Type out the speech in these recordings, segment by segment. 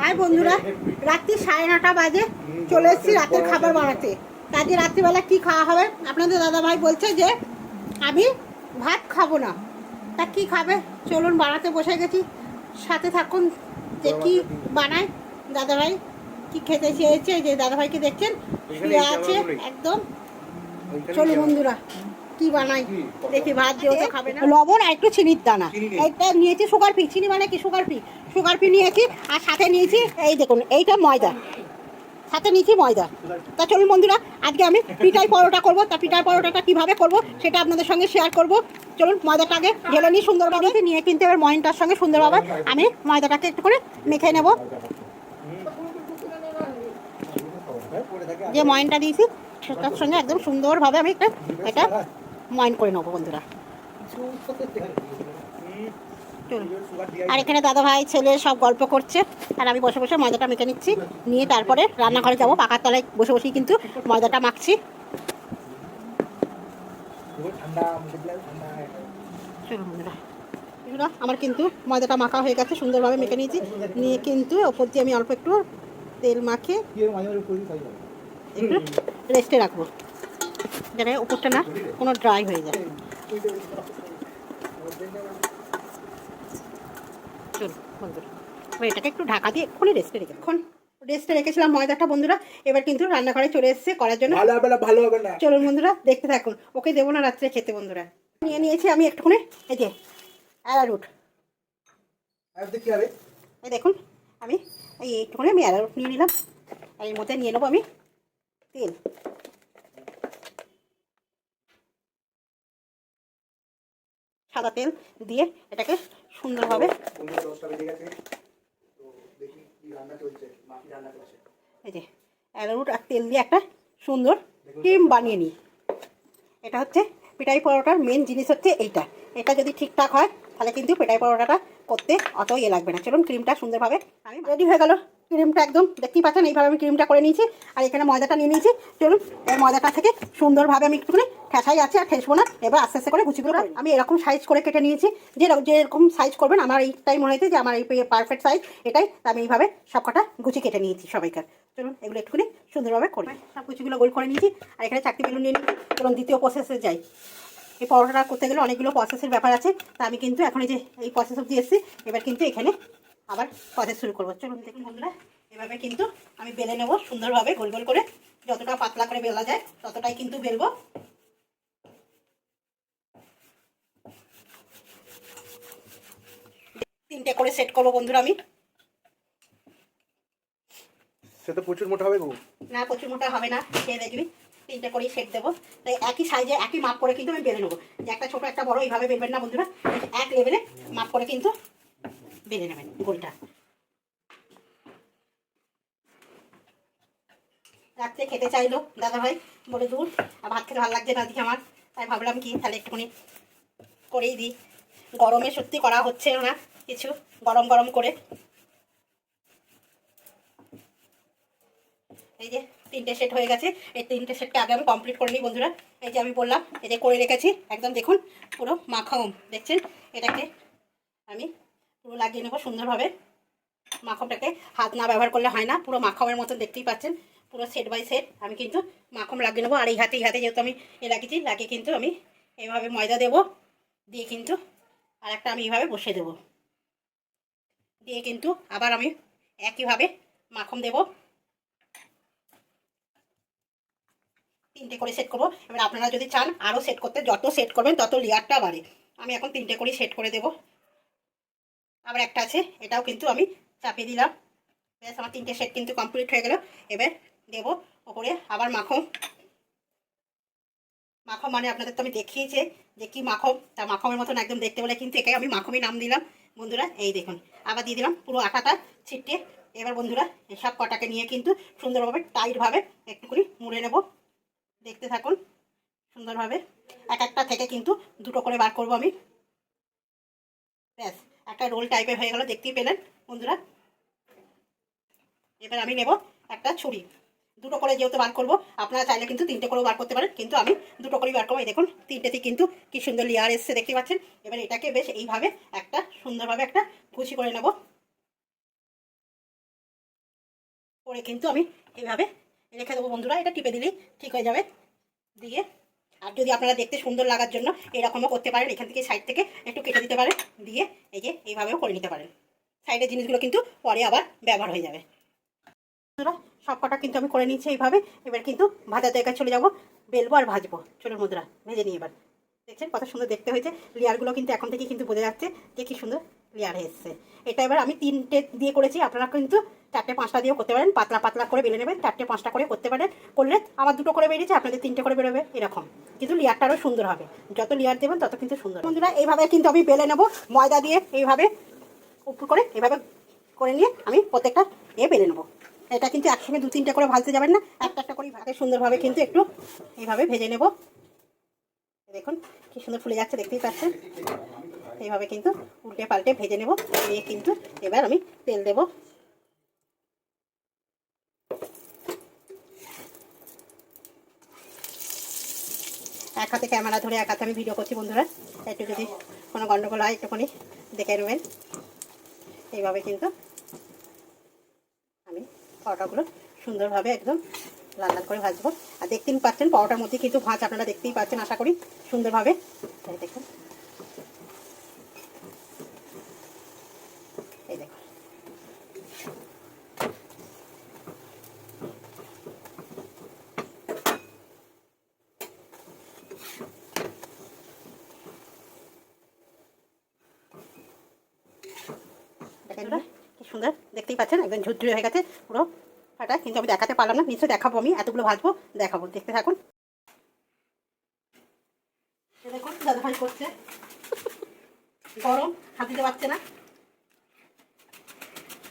High বন্ধুরা, রাত্রি সাড়ে নটা বাজে, চলে এসেছি রাতের খাবার বানাতে। কাজে রাত্রিবেলা কি খাওয়া হবে? আপনাদের দাদা ভাই বলছে যে, আমি ভাত খাব না। তা কি খাবে? চলুন বানাতে বসে গেছি। সাথে থাকুন যে কি বানায়। দাদা ভাই কি খেতে চেয়েছে? যে দাদা ভাইকে দেখছেন, শুয়ে আছে, একদম। চলুন বন্ধুরা। কি বানাই? দেখি ভাত যেহেতু খাবে না। লবণ আর একটু চিনির দানা। এইটা নিয়েছি সুগার ফি চিনি মানে কি? সুগার ফি সুগার ফি নিয়েছি আর সাথে নিয়েছি এই দেখুন এইটা ময়দা। সাথে নিয়েছি ময়দা। তা চলুন বন্ধুরা আজকে আমি পিঠাই পরোটা করব। তা পিঠাই পরোটাটা কীভাবে করব সেটা আপনাদের সঙ্গে শেয়ার করব। চলুন ময়দাটা আগে ঢেলে নিই সুন্দরভাবে। নিয়ে কিন্তু এবার ময়নটার সঙ্গে সুন্দরভাবে আমি ময়দাটাকে একটু করে মেখে নেব। যে ময়নটা দিয়েছি সেটার সঙ্গে একদম সুন্দরভাবে আমি একটা এটা ময়ন করে নেব বন্ধুরা। আর এখানে দাদা ভাই ছেলে সব গল্প করছে আর আমি বসে বসে ময়দাটা মেখে নিচ্ছি। নিয়ে তারপরে রান্নাঘরে যাব পাকার তলায় বসে বসেই কিন্তু ময়দাটা মাখছি। চলুন বন্ধুরা। বন্ধুরা আমার কিন্তু ময়দাটা মাখা হয়ে গেছে সুন্দরভাবে মেখে নিয়েছি। নিয়ে কিন্তু ওপর দিয়ে আমি অল্প একটু তেল মাখে একটু রেস্টে রাখব। যাতে উপরটা না কোনো ড্রাই হয়ে যায় চলুন বন্ধুরা এবার এটাকে একটু ঢাকা দিয়ে এক্ষুনি রেস্টে রেখে এখন রেস্টে রেখেছিলাম ময়দাটা বন্ধুরা। এবার কিন্তু রান্নাঘরে চলে এসেছে করার জন্য। ভালো হবে না চলুন বন্ধুরা দেখতে থাকুন। ওকে দেবো না রাত্রে খেতে বন্ধুরা। নিয়ে নিয়েছি আমি একটুখানি এই যে অ্যারারুট এই দেখুন আমি এই একটুখানি আমি অ্যারারুট নিয়ে নিলাম। আর এর মধ্যে নিয়ে নেব আমি তেল। সাদা তেল দিয়ে এটাকে সুন্দরভাবে এই যে অ্যারারুট আর তেল দিয়ে একটা সুন্দর ক্রিম বানিয়ে নিই। এটা হচ্ছে পেটাই পরোটার মেন জিনিস হচ্ছে এইটা। এটা যদি ঠিকঠাক হয়, তাহলে কিন্তু পেটাই পরোটাটা করতে অত ইয়ে লাগবে না। চলুন ক্রিমটা সুন্দরভাবে আমি রেডি হয়ে গেল? ক্রিমটা একদম দেখতেই পাচ্ছেন এইভাবে আমি ক্রিমটা করে নিয়েছি আর এখানে ময়দাটা নিয়ে নিয়েছি। চলুন এই ময়দাটা থেকে সুন্দরভাবে আমি একটুখানি ঠেসাই আছে আর ঠেসবো না। এবার আস্তে আস্তে করে গুছিগুলো আমি এরকম সাইজ করে কেটে নিয়েছি যে যেরকম সাইজ করবেন আমার এইটাই মনে হয়েছে যে আমার এই পারফেক্ট সাইজ এটাই তা আমি এইভাবে সব কটা গুছি কেটে নিয়েছি সবাইকার চলুন এগুলো একটুখানি সুন্দরভাবে করবে সব গুছিগুলো গোল করে নিয়েছি আর এখানে চাকরি বেলুন নিয়ে নিয়েছি চলুন দ্বিতীয় প্রসেসে যাই। এই পরোটাটা করতে গেলে অনেকগুলো প্রসেসের ব্যাপার আছে তা আমি কিন্তু এখন এই যে এই প্রসেস অব্দি এসেছি এবার কিন্তু এখানে আবার প্রসেস শুরু করব। চলুন দেখুন বন্ধুরা এভাবে কিন্তু আমি বেলে নেব সুন্দরভাবে গোল গোল করে। যতটা পাতলা করে বেলা যায় ততটাই কিন্তু বেলবো। তিনটে করে সেট করব বন্ধুরা আমি। প্রচুর মোটা হবে গো। না প্রচুর মোটা হবে না খেয়ে দেখবি। তিনটে করেই সেট দেবো। তাই একই সাইজে একই মাপ করে কিন্তু আমি বেলে নেব। যে একটা ছোটো একটা বড় এইভাবে বেলবেন না বন্ধুরা। এক লেভেলে মাপ করে কিন্তু বেলে নেবেন গোলটা। রাত্রে খেতে চাইলো দাদা ভাই বলে দূর, আর ভাত খেতে ভালো লাগছে না দিকে আমার। তাই ভাবলাম কি, তাহলে একটুখানি করেই দিই। গরমে সত্যি করা হচ্ছে না কিছু, গরম গরম করে। এই যে তিনটে সেট হয়ে গেছে, এই তিনটে সেটকে আগে আমি কমপ্লিট করে নিই বন্ধুরা। এই যে আমি বললাম, এই যে করে রেখেছি, একদম দেখুন, পুরো মাখাম দেখছেন? এটাকে আমি পুরো লাগিয়ে নেব সুন্দরভাবে। মাখমটাকে হাত না ব্যবহার করলে হয় না, পুরো মাখমের মতন দেখতেই পাচ্ছেন, পুরো সেট বাই সেট আমি কিন্তু মাখম লাগিয়ে নেব, আর এই হাতে এই হাতে যেহেতু আমি এ লাগিয়েছি, লাগিয়ে কিন্তু আমি এইভাবে ময়দা দেবো, দিয়ে কিন্তু আর একটা আমি এইভাবে বসিয়ে দেবো। দিয়ে কিন্তু আবার আমি একইভাবে মাখন দেবো। তিনটে করে সেট করব। এবার আপনারা যদি চান আরও সেট করতে, যত সেট করবেন তত লেয়ারটা বাড়ে। আমি এখন তিনটে করেই সেট করে দেবো। আবার একটা আছে, এটাও কিন্তু আমি চাপিয়ে দিলাম। ব্যাস, আমার তিনটে সেট কিন্তু কমপ্লিট হয়ে গেল। এবার দেবো ওপরে আবার মাখো। মাখন মানে আপনাদের তো আমি দেখিয়েছি যে কি মাখন তা মাখমের মতন একদম দেখতে বলে কিন্তু একে আমি মাখমই নাম দিলাম। বন্ধুরা, এই দেখুন, আবার দিয়ে দিলাম পুরো আটাটা ছিটে এবার বন্ধুরা, এসব কটাকে নিয়ে কিন্তু সুন্দরভাবে টাইটভাবে একটুখানি মুড়ে নেব। দেখতে থাকুন সুন্দরভাবে। এক একটা থেকে কিন্তু দুটো করে বার করব আমি। একটা রোল টাইপের হয়ে গেল, দেখতেই পেলেন বন্ধুরা। এবার আমি নেব একটা ছুরি। দুটো করে যেহেতু বার করব, আপনারা চাইলে কিন্তু তিনটে করেও বার করতে পারেন, কিন্তু আমি দুটো করেই বার করব। দেখুন তিনটেতে কিন্তু কি সুন্দর লেয়ার এসছে, দেখতে পাচ্ছেন? এবার এটাকে বেশ এইভাবে একটা সুন্দরভাবে একটা কুচি করে নেব। করে কিন্তু আমি এইভাবে রেখে দেবো বন্ধুরা, এটা টিপে দিলেই ঠিক হয়ে যাবে। দিয়ে আর যদি আপনারা দেখতে সুন্দর লাগার জন্য এরকমও করতে পারেন, এখান থেকে সাইড থেকে একটু কেটে দিতে পারেন, দিয়ে এই যে এইভাবেও করে নিতে পারেন। সাইডের জিনিসগুলো কিন্তু পরে আবার ব্যবহার হয়ে যাবে। সব কটা কিন্তু আমি করে নিচ্ছি এইভাবে, এবার কিন্তু ভাজার জায়গায় চলে যাব, বেলবো আর ভাজবো চলুন মুদ্রা, ভেজে নিই এবার। দেখছেন কত সুন্দর দেখতে হয়েছে, লেয়ারগুলো কিন্তু এখন থেকে কিন্তু বোঝা যাচ্ছে যে কি সুন্দর লেয়ার এসছে। এটা এবার আমি তিনটে দিয়ে করেছি, আপনারা কিন্তু চারটে পাঁচটা দিয়েও করতে পারেন, পাতলা পাতলা করে বেলে নেবেন, চারটে পাঁচটা করে করতে পারেন, করলে আমার দুটো করে বেরিয়েছে, আপনাদের তিনটে করে বেরোবে, এরকম। কিন্তু লেয়ারটা আরও সুন্দর হবে। যত লেয়ার দেবেন, তত কিন্তু সুন্দর বন্ধুরা, এইভাবে কিন্তু আমি বেলে নেব, ময়দা দিয়ে এইভাবে উপর করে এভাবে করে নিয়ে আমি প্রত্যেকটা এ বেলে নেব। এটা কিন্তু একসঙ্গে দু তিনটে করে ভাজতে যাবেন না, একটা একটা করেই ভাগে সুন্দরভাবে কিন্তু একটু এইভাবে ভেজে নেব। দেখুন, কি সুন্দর ফুলে যাচ্ছে, দেখতেই পাচ্ছেন। এইভাবে কিন্তু উল্টে পাল্টে ভেজে নেব। দিয়ে কিন্তু এবার আমি তেল দেব। এক হাতে ক্যামেরা ধরে এক হাতে আমি ভিডিও করছি বন্ধুরা। একটু যদি কোনো গন্ডগোল হয় একটুখানি দেখে নেবেন। এইভাবে কিন্তু আমি পরোটাগুলো সুন্দরভাবে একদম লাল লাল করে ভাজবো। আর দেখতেই পাচ্ছেন, পরোটার মধ্যে কিন্তু ভাঁজ আপনারা দেখতেই পাচ্ছেন, আশা করি সুন্দরভাবে। দেখুন এই দেখুন দেখেন, কি সুন্দর, দেখতেই পাচ্ছেন, একদম ঝুরঝুরে হয়ে গেছে, পুরো ফাটা, কিন্তু আমি দেখাতে পারলাম না, নিশ্চয়ই দেখাবো আমি, এতগুলো ভাজবো, দেখাবো, দেখতে থাকুন। দেখুন দাদা ভাই করছে। গরম, হাত পারছে না।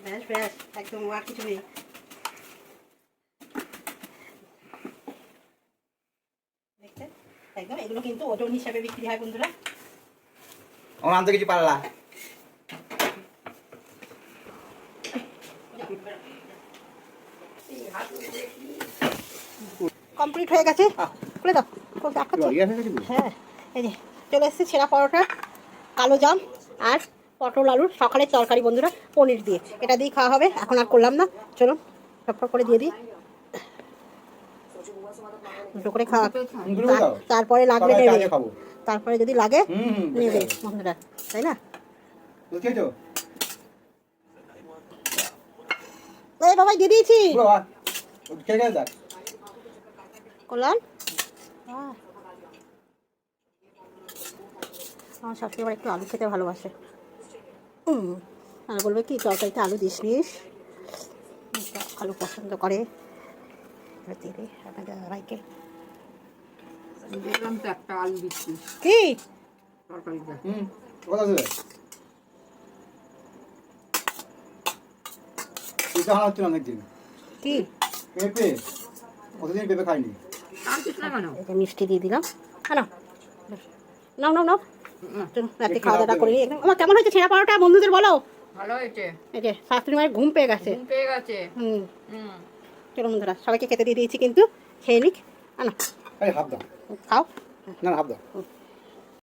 ব্যাস ব্যাস, একদম আর কিছু নেই। দেখছেন? একদম, এগুলো কিন্তু ওজন হিসাবে বিক্রি হয়, বন্ধুরা। আমার আনতে কিছু পারলা? কমপ্লিট হয়ে গেছে? খুলে দাও। দেখাচ্ছি হ্যাঁ এই যে চলে এসেছে ছেঁড়া পরোটা কালো জাম আর পটল আলুর সকালের তরকারি বন্ধুরা পনির দিয়ে। এটা দিয়ে খাওয়া হবে এখন আর করলাম না। চলুন সব করে দিয়ে দিই। দুটো করে খাওয়া। তারপরে লাগলে নেবে তারপরে যদি লাগে হুম, হুম, নেবে বন্ধুরা তাই না? বাবাই দিয়ে দিয়েছি বাবা ও খেয়ে গেছে দেখ করলাম আহ। আমার আবার একটু আলু খেতে ভালোবাসে। আর বলবে কি তরকারিতে আলু দিস নিস আলু পছন্দ করে। আপনাদের দেখলাম তো একটা আলু দিচ্ছি। কি? তরকারিতে। হুম। কথা অনেকদিন। কি? পেঁপে। কতদিন পেঁপে খাইনি? এটা মিষ্টি দিয়ে দিলাম। হ্যাঁ নাও নাও নাও। রাতে খাওয়া দাওয়া করে। একদম আমার কেমন হয়েছে ছেঁড়া পরোটা? বন্ধুদের বলো। ভালো হয়েছে। এই যে শাশুড়ি মায়ের ঘুম পেয়ে গেছে। ঘুম পেয়ে গেছে। হুম। হুম। চলো বন্ধুরা সবাইকে খেতে দিয়ে দিয়েছি কিন্তু। খেয়ে নিক। আনা। খাও। না হাফ দাও। হুম।